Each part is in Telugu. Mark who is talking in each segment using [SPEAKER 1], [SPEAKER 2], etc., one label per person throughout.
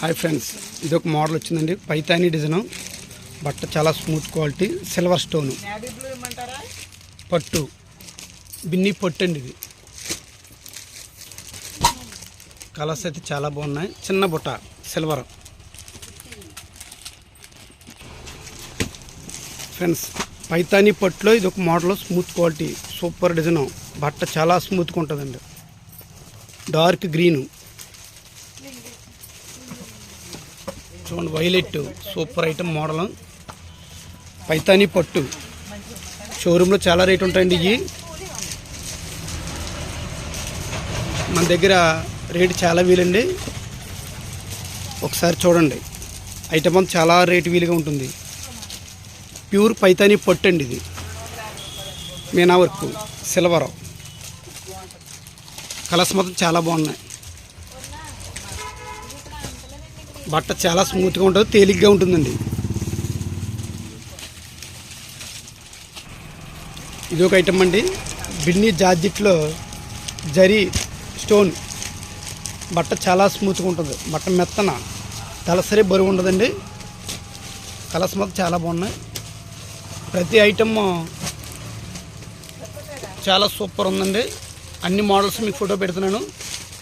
[SPEAKER 1] హాయ్ ఫ్రెండ్స్ ఇది ఒక మోడల్ వచ్చిందండి. పైతానీ డిజైన్ బట్ట చాలా స్మూత్ క్వాలిటీ సిల్వర్ స్టోను పట్టు. బిన్ని పట్టు అండి ఇది. కలర్స్ అయితే చాలా బాగున్నాయి. చిన్న బుట్ట. సిల్వర్ ఫ్రెండ్స్ పైతానీ పట్టులో ఇది ఒక model smooth quality super design బట్ట చాలా స్మూత్గా ఉంటుందండి. డార్క్ గ్రీను చూడండి violet super item model. Paithani పట్టు. షోరూంలో చాలా రేట్ ఉంటాయండి ఇవి. మన దగ్గర రేటు చాలా వీలండి. ఒకసారి చూడండి. ఐటమ్ అంతా చాలా రేటు వీలుగా ఉంటుంది. ప్యూర్ పైతాని పట్టు అండి ఇది. మీనా వర్క్ సిల్వర్ కలర్స్ మొత్తం చాలా బాగున్నాయి. బట్ట చాలా స్మూత్గా ఉంటుంది తేలిగ్గా ఉంటుందండి. ఇది ఒక ఐటమ్ అండి. బిన్నీ జార్జిట్లో జరీ స్టోన్ బట్ట చాలా స్మూత్గా ఉంటుంది. బట్ట మెత్తన తలసరి బరువు ఉండదండి. కలర్స్ మొత్తం చాలా బాగున్నాయి. ప్రతి ఐటమ్ చాలా సూపర్ ఉందండి. అన్ని మోడల్స్ మీకు ఫోటో పెడుతున్నాను.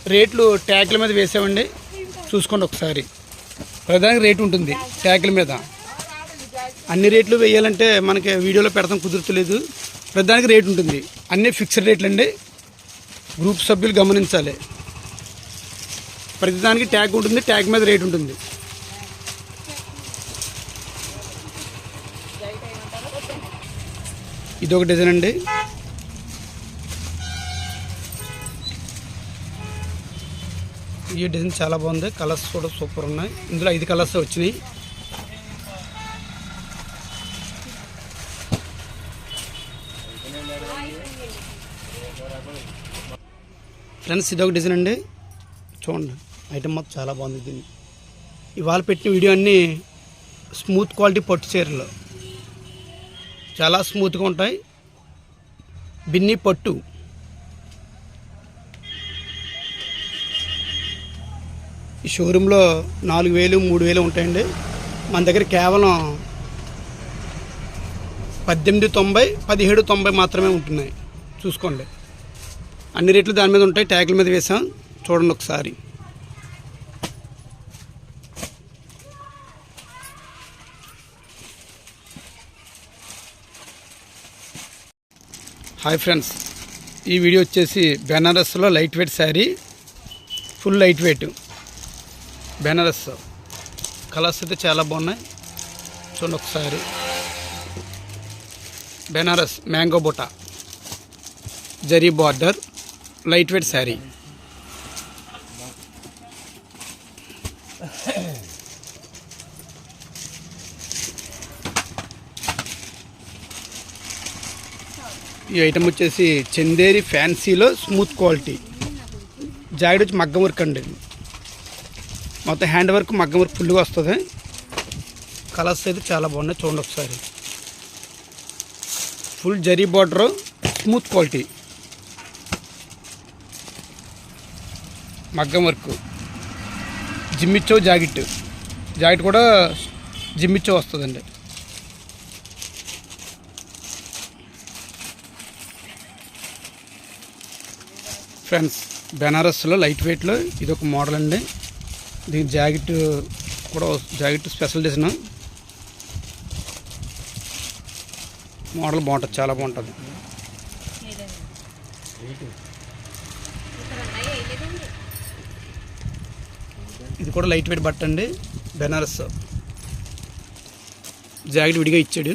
[SPEAKER 1] రేట్లు ట్యాగ్ల మీద వేసామండి. చూసుకోండి ఒకసారి. ప్రధానికి రేటు ఉంటుంది ట్యాకుల మీద. అన్ని రేట్లు వేయాలంటే మనకి వీడియోలో పెడతాం కుదురుతలేదు. ప్రధానికి రేటు ఉంటుంది. అన్నీ ఫిక్స్డ్ రేట్లు అండి. గ్రూప్ సభ్యులు గమనించాలి. ప్రతిదానికి ట్యాగ్ ఉంటుంది ట్యాగ్ మీద రేట్ ఉంటుంది. ఇది ఒక డిజైన్ అండి. ఈ డిజైన్ చాలా బాగుంది. కలర్స్ కూడా సూపర్ ఉన్నాయి. ఇందులో ఐదు కలర్స్ వచ్చినాయి. ఫ్రెండ్స్ ఇది ఒక డిజైన్ అండి. చూడండి ఐటమ్ మొత్తం చాలా బాగుంది దీన్ని ఇవాళ పెట్టిన వీడియో అన్నీ స్మూత్ క్వాలిటీ పట్టు చీరలు. చాలా స్మూత్గా ఉంటాయి. బిన్ని పట్టు. ఈ షోరూంలో నాలుగు వేలు మూడు వేలు ఉంటాయండి. మన దగ్గర కేవలం పద్దెనిమిది తొంభై పదిహేడు తొంభై మాత్రమే ఉంటున్నాయి. చూసుకోండి. అన్ని రేట్లు దాని మీద ఉంటాయి. ట్యాగ్ల మీద వేసాం. చూడండి ఒకసారి. Hi friends. ఈ వీడియో వచ్చేసి బెనారస్లో lightweight sari. Full lightweight. Banaras colours అయితే చాలా బాగున్నాయి. చూడండి ఒకసారి. Banaras mango బొటా. Zari border lightweight sari. ఈ ఐటమ్ వచ్చేసి చందేరి ఫ్యాన్సీలో స్మూత్ క్వాలిటీ. జాకెట్ వచ్చి మగ్గం వర్క్ అండి. మొత్తం హ్యాండ్ వర్క్ మగ్గం వర్క్ ఫుల్గా వస్తుంది. కలర్స్ అయితే చాలా బాగున్నాయి. చూడండి ఒకసారి. Full zari border smooth quality. మగ్గం work. Jimmy Choo jacket. Jacket కూడా జిమ్మిచ్చో వస్తుందండి. ఫ్రెండ్స్ బెనారస్లో లైట్ వెయిట్లో ఇది ఒక మోడల్ అండి. దీని జాకెట్ కూడా జాకెట్ స్పెషల్ డిజైన్. మోడల్ బాగుంటుంది చాలా బాగుంటుంది. ఇది కూడా లైట్ వెయిట్ బట్ట అండి బెనారస్. జాకెట్ విడిగా ఇచ్చాడు.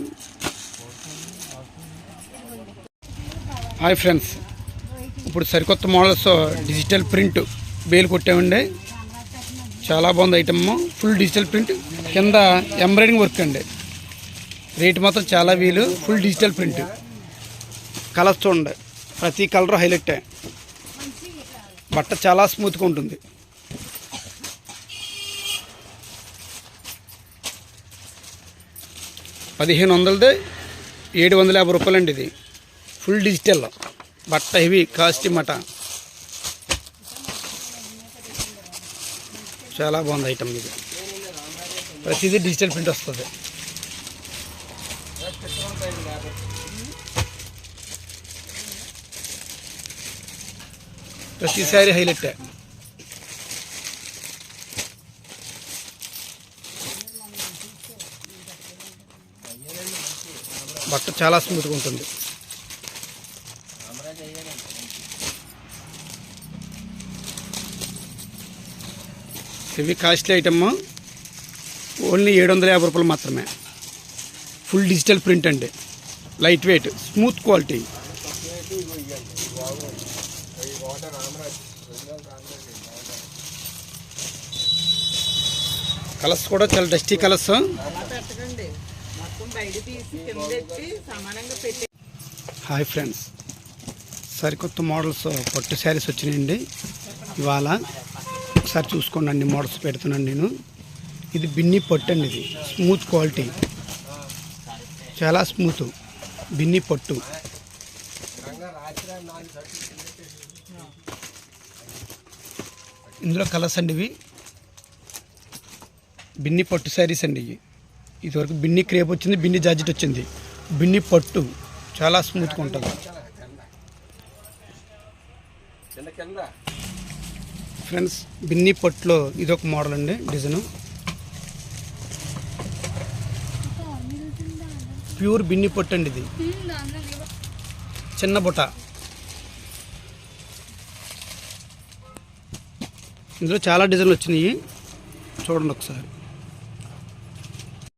[SPEAKER 1] హాయ్ ఫ్రెండ్స్ ఇప్పుడు సరికొత్త మోడల్స్ డిజిటల్ ప్రింట్ బేలు కొట్టామండి. చాలా బాగుంది ఐటమ్ ఫుల్ డిజిటల్ ప్రింట్ కింద ఎంబ్రాయిడింగ్ వర్క్ అండి. రేట్ మాత్రం చాలా వీలు. ఫుల్ డిజిటల్ ప్రింట్ కలర్స్ చూడండి. ప్రతి కలర్ హైలైట్ బట్ట చాలా స్మూత్గా ఉంటుంది. పదిహేను వందలది ఏడు వందల యాభై రూపాయలండి ఇది. ఫుల్ డిజిటల్ బట్ట హెవీ కాస్ట్ మట. చాలా బాగుంది ఐటమ్ ఇది. ప్రతిదీ డిజిటల్ ప్రింట్ వస్తుంది. ప్రతి హైలైట్. బట్ట చాలా స్మూత్గా ఉంటుంది. ఇవి కాస్ట్లీ ఐటమ్. ఓన్లీ ఏడు వందల యాభై రూపాయలు మాత్రమే. ఫుల్ డిజిటల్ ప్రింట్ అండి. Lightweight smooth quality. కలర్స్ కూడా చాలా డస్టీ కలర్స్. Hi friends. సరికొత్త మోడల్స్ పట్టు శారీస్ వచ్చినాయండి. ఇవాళ ఒకసారి చూసుకోండి అన్ని మోడల్స్ పెడుతున్నాను నేను. ఇది బిన్ని పట్టు అండి ఇది. Smooth quality. చాలా స్మూత్. బిన్ని పట్టు. ఇందులో కలర్స్ అండి ఇవి. బిన్ని పట్టు శారీస్ అండి ఇవి. ఇదివరకు బిన్ని క్రేప్ వచ్చింది బిన్ని జాజెట్ వచ్చింది. బిన్ని పట్టు. చాలా స్మూత్గా ఉంటుంది. ఫ్రెండ్స్ బిన్ని పట్టులో ఇది ఒక మోడల్ అండి డిజైన్. ప్యూర్ బిన్ని పట్టు అండి ఇది. చిన్న బుట్ట. ఇందులో చాలా డిజైన్లు వచ్చినాయి. చూడండి ఒకసారి.